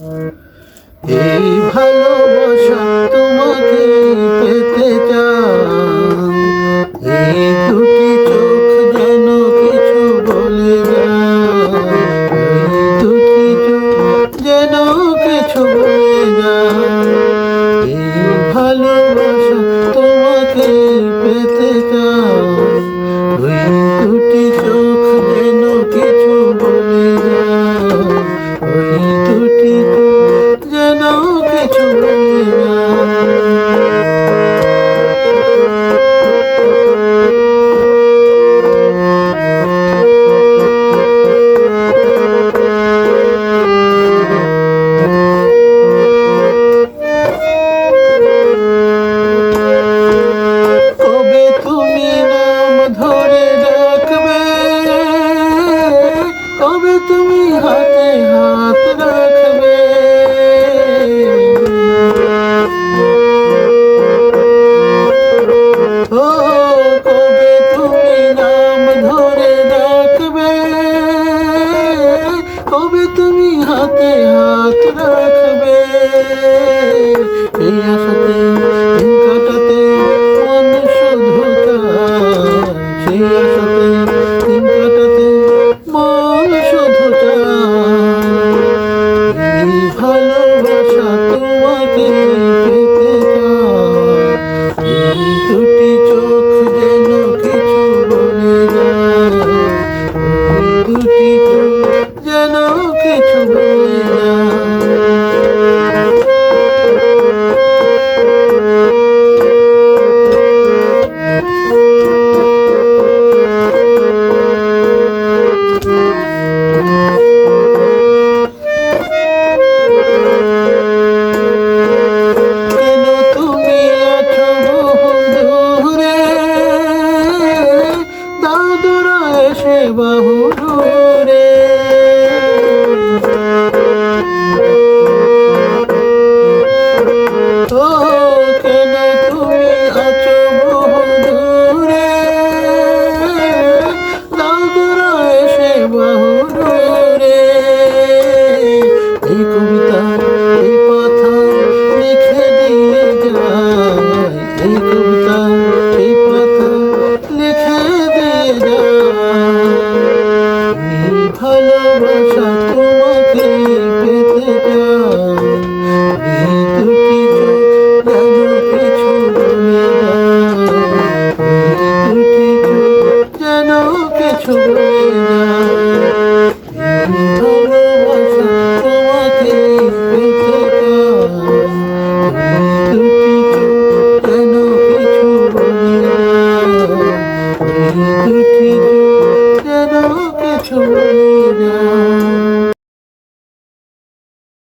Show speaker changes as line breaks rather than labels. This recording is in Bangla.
এই ভালোবাসা তোমাকে পেতে চান এই দুটি চোখ যেন কিছু বলে যায়। এই দুটি চোখ যেন কিছু বলে যায়। এই ভালোবাসা হাতে হাত রাখবে। ও কবে, তুমি নাম ধরে ডাকবে। কবে, তুমি হাতে হাত রাখবে। এই আশাতে Lucky, Lucky, Lucky, Lucky, Lucky, Lucky, Lucky, যেন কিছু না